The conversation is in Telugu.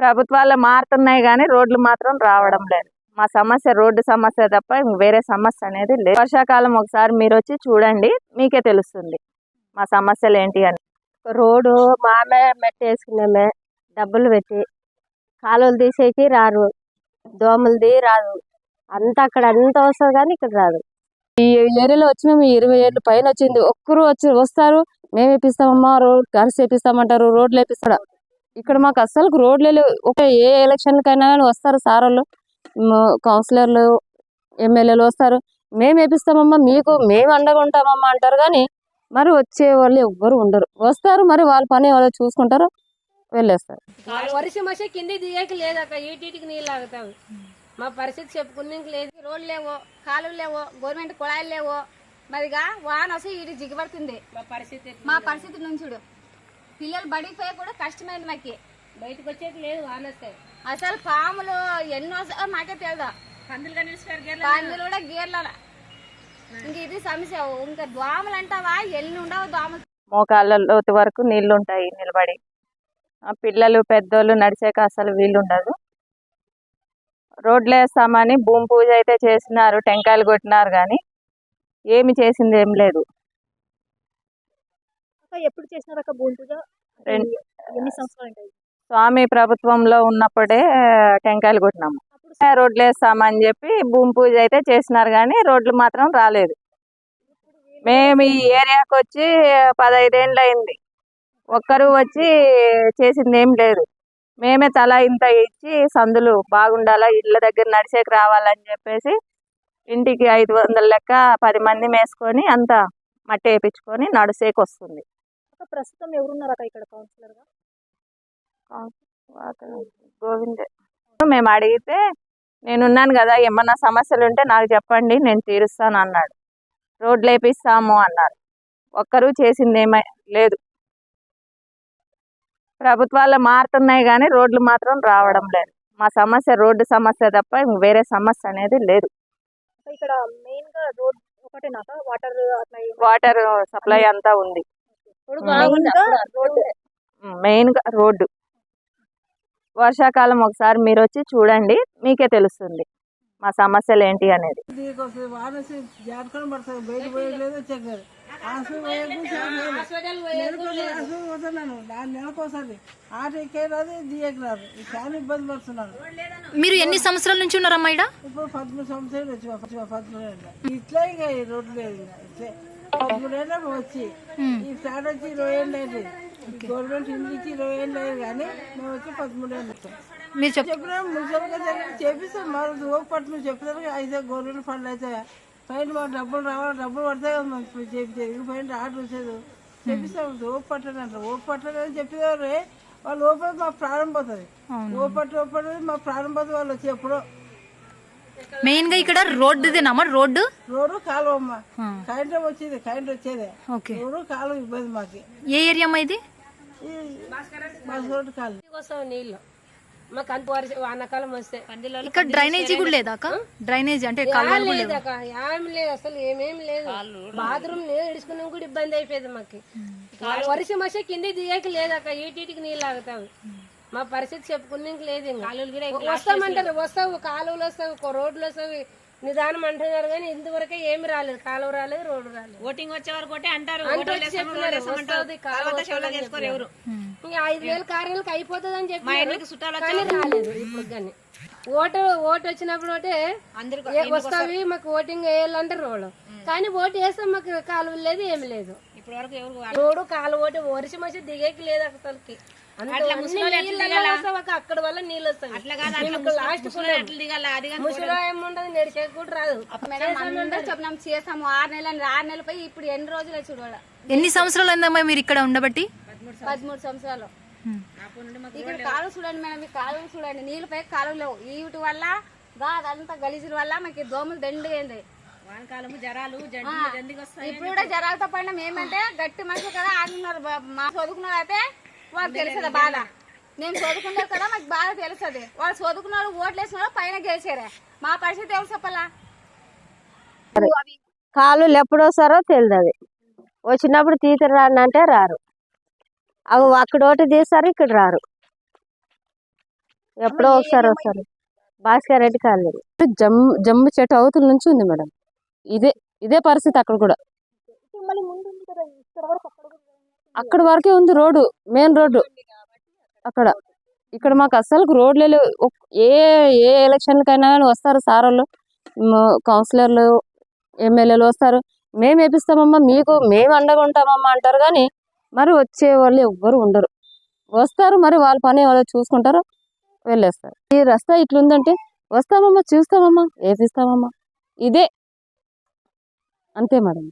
ప్రభుత్వాలు మారుతున్నాయి కానీ రోడ్లు మాత్రం రావడం లేదు. మా సమస్య రోడ్డు సమస్య తప్ప ఇంక వేరే సమస్య అనేది లేదు. వర్షాకాలం ఒకసారి మీరు వచ్చి చూడండి మీకే తెలుస్తుంది మా సమస్యలు ఏంటి అని. రోడ్డు మామే మెట్ట వేసుకున్నామే డబ్బులు పెట్టి. కాలువలు తీసేకి రారు దోమలది రాదు. అంత అక్కడ అంత వస్తుంది కానీ ఇక్కడ రాదు. ఈ ఏరియాలో వచ్చి మేము ఇరవై ఏళ్ళు పైన వచ్చింది. ఒక్కరు వచ్చి వస్తారు మేము వేపిస్తామమ్మా రోడ్ గర్స్ వేపిస్తామంటారు రోడ్లు వేపిస్తాడు ఇక్కడ మాకు అస్సలు రోడ్లే లేవు. ఒక ఏ ఎలక్షన్కైనా కానీ వస్తారు సార్ వాళ్ళు కౌన్సిలర్లు ఎమ్మెల్యేలు వస్తారు. మేము వేపిస్తామమ్మా మీకు మేము అండగా ఉంటామమ్మా అంటారు కానీ మరి వచ్చే వాళ్ళు ఎవ్వరు ఉండరు. వస్తారు మరి వాళ్ళ పని వాళ్ళు చూసుకుంటారు వెళ్ళేస్తారు. వర్షం వచ్చే కింది దిగేకి లేదు అక్క ఈటీటికి నీళ్ళు ఆగుతావు మా పరిస్థితి చెప్పుకునేకి లేదు. రోడ్లు లేవో కాలువలు లేవో గవర్నమెంట్ కుళాయిలు లేవో. మరిగా వాన వస్తే ఇటు జిగబడుతుంది మా పరిస్థితి మా పరిస్థితి నుంచి చూడు. పిల్లలు బడికి పోయి కూడా కష్టమైంది మాకి. బయటకు వచ్చేకి లేదు వాన వస్తే అసలు పాములు ఎన్నో మాకే తెలియదు పందులు కనిపిస్తారు పందులు కూడా గీర్ల ఇంక ఇది సమస్య. ఇంకా దోమలు అంటావా ఎన్ని ఉండవు దోమలు మోకాళ్ళ లోతు వరకు నీళ్ళు ఉంటాయి నిలబడి. ఆ పిల్లలు పెద్దోళ్ళు నడిచాక అసలు వీలు ఉండదు రోడ్లు వేస్తామని భూమి పూజ అయితే చేసినారు టెంకాయలు కొట్టినారు కానీ ఏమి చేసింది ఏం లేదు. ఎప్పుడు చేసినారు అక్క భూమి పూజ ఎన్ని సంవత్సరాలు స్వామి ప్రభుత్వంలో ఉన్నప్పుడే టెంకాయలు కొట్టినాము. రోడ్లు వేస్తామని చెప్పి భూమి పూజ అయితే చేసినారు కానీ రోడ్లు మాత్రం రాలేదు. మేము ఈ ఏరియాకి వచ్చి పదహైదేళ్ళు అయింది ఒక్కరు వచ్చి చేసింది ఏం లేదు. మేమే తల ఇంత ఇచ్చి సందులు బాగుండాలా ఇళ్ళ దగ్గర నడిచేకి రావాలని చెప్పేసి ఇంటికి ఐదు వందల లెక్క పది మంది వేసుకొని అంతా మట్టి వేయించుకొని నడిసేకి వస్తుంది. ప్రస్తుతం ఎవరున్నారు అక్క ఇక్కడ కౌన్సిలర్గా? గోవిందే. మేము అడిగితే నేనున్నాను కదా ఏమన్నా సమస్యలు ఉంటే నాకు చెప్పండి నేను తీరుస్తాను అన్నాడు. రోడ్లు వేపిస్తాము అన్నారు. ఒక్కరూ చేసింది ఏమై లేదు. ప్రభుత్వాలు మారుతున్నాయి కానీ రోడ్లు మాత్రం రావడం లేదు. మా సమస్య రోడ్డు సమస్య తప్ప వేరే సమస్య అనేది లేదు. ఇక్కడ మెయిన్గా రోడ్ ఒకటేనాక వాటర్ వాటర్ సప్లై అంతా ఉంది. మెయిన్గా రోడ్డు. వర్షాకాలం ఒకసారి మీరు వచ్చి చూడండి మీకే తెలుస్తుంది. మా సమస్యలు ఏంటి అనేది. మీరు ఎన్ని సంవత్సరాల నుంచి ఉన్నారమ్మా ఇప్పుడు పదమూడు సంవత్సరాలు ఇట్లా ఇంకా ఈ రోడ్డు లేదు ఇట్లే. ఏళ్ళ వచ్చి ఈ ఫ్లాట్ వచ్చి ఇరవై ఏళ్ళు గవర్నమెంట్ ఇల్లు ఇచ్చి ఇరవై ఏళ్ళు అయ్యింది కానీ మేము వచ్చి పదమూడు ఏళ్ళు మీరు చెప్ చెప్పినా దగ్గర చేపిస్తాం. మరి ఓపట్టు చెప్పినారు. అయితే గవర్నమెంట్ ఫండ్ అయితే పైన మాకు డబ్బులు రావాలి. డబ్బులు పడతాయి కదా మనకి చేపించేది పైన ఆర్డర్ వచ్చేది. చెప్పిస్తాం ఓపట్టని అంటారు ఓపట్టని అని చెప్పేవారు వాళ్ళు ఓపడి మా ప్రాణం పోతుంది. ఓపట్టు ఓపడి మా పోతుంది వాళ్ళు వచ్చి ఎప్పుడో మెయిన్గా ఇక్కడ రోడ్డుదేనమ్మా రోడ్డు? రోడ్డు కాలువ అమ్మ. కరెంట్ వచ్చేది కరెంట్ వచ్చేది. ఓకే. రోడ్డు కాలువ ఇబ్బంది మాకు. ఏ ఏరియా అమ్మా ఇది? రోడ్డు కాలువ. వస్తావు నీళ్ళు. మాకు అంత వర్షం వానాకాలం వస్తే. ఇక్కడ డ్రైనేజీ కూడా లేదా అక్క? డ్రైనేజీ అంటే లేవా? లేదక్క ఏం లేదు అసలు ఏమేం లేదు. బాత్రూమ్ లేదు ఇడుచుకున్నాం కూడా ఇబ్బంది అయిపోయింది మాకు. వర్షం వచ్చే కింది దిగేకి లేదక్క ఈటీటికి నీళ్ళు ఆగుతావు. మా పరిస్థితి చెప్పుకునేకి లేదు ఇంకా. వస్తామంటారు వస్తావు కాలువలు వస్తావు రోడ్లు వస్తావు నిదానం అంటున్నారు కానీ ఇంతవరకే ఏమి రాలేదు కాలువ రాలేదు రోడ్డు రాలేదు. ఓటింగ్ వచ్చే వరకు ఒకటే అంటారు. ఇంకా ఐదు వేల కార్యాలకు అయిపోతుంది అని చెప్పి కానీ రాలేదు ఇప్పుడు కానీ. ఓటు ఓటు వచ్చినప్పుడు ఒకటే వస్తావి మాకు ఓటింగ్ వేయాలంటే రోడ్డు కానీ ఓటు వేస్తే మాకు కాలువ లేదు ఏమి లేదు. ఇప్పటి వరకు రోడ్డు కాలువ ఓటు వర్షం వచ్చి దిగేకి లేదు అసలుకి. అక్కడ వల్ల నీళ్ళు వస్తాయి. అట్లా కాదు అట్లా మేము లాస్ట్ ముసలి అట్లా దిగాల? అది కాదు. ముసలి ఏముండదు నడిచేకి కూడా రాదు. చెప్పినాం చేస్తాము ఆరు నెలలు ఆరు నెలలు పోయి ఇప్పుడు ఎన్ని రోజులు చూడాలి ఎన్ని సంవత్సరాలు అయిందమ్మా మీరు ఇక్కడ ఉండబట్టి? పదమూడు సంవత్సరాలు. ఇక్కడ కాలువ చూడండి మేడం ఈ కాలువ చూడండి. నీళ్ళు పై కాలువ లేవు. వీటి వల్ల అదంతా గలీజుల వల్ల మాకు దోమలు దండి అయింది వానకాలము జరాలు జడ్డు జందికి వస్తాయి ఇప్పుడు కూడా జరాలతో పడిన. మేమంటే గట్టి మనుషులు కదా ఆడుతున్నారు మా చదువుకున్నారు అయితే వాళ్ళకి తెలుస్తుంది బాధ మేము చదువుకున్నారు కదా మాకు బాగా తెలుస్తుంది వాళ్ళు చదువుకున్నారు ఓట్లు వేసిన వాళ్ళు పైన గెలిచారే. మా పరిస్థితి ఎవరు చెప్పాలా కాలువలు ఎప్పుడు వస్తారో తెలియదు అది వచ్చినప్పుడు తీతరు రాని అంటే రారు. అవి అక్కడ ఒకటి తీస్తారు ఇక్కడ రారు. ఎప్పుడో ఒకసారి వస్తారు. భాస్కర్ రెడ్డి కాలనీ. జమ్ జమ్ము చెట్టు అవతల నుంచి ఉంది మేడం. ఇదే ఇదే పరిస్థితి అక్కడ కూడా అక్కడ వరకే ఉంది రోడ్డు మెయిన్ రోడ్డు. అక్కడ. ఇక్కడ మాకు అస్సలు రోడ్లే లేవు. ఏ ఏ ఎలక్షన్లకైనా కానీ వస్తారు సార్ వాళ్ళు కౌన్సిలర్లు ఎమ్మెల్యేలు వస్తారు. మేము వేపిస్తామమ్మా మీకు మేము అండగా ఉంటామమ్మా అంటారు కానీ మరి వచ్చే వాళ్ళు ఎవ్వరు ఉండరు. వస్తారు మరి వాళ్ళ పని వాళ్ళు చూసుకుంటారు వెళ్ళేస్తారు. ఈ రస్తా ఇట్లుందంటే వస్తామమ్మా చూస్తామమ్మా వేపిస్తామమ్మా ఇదే. అంతే మేడం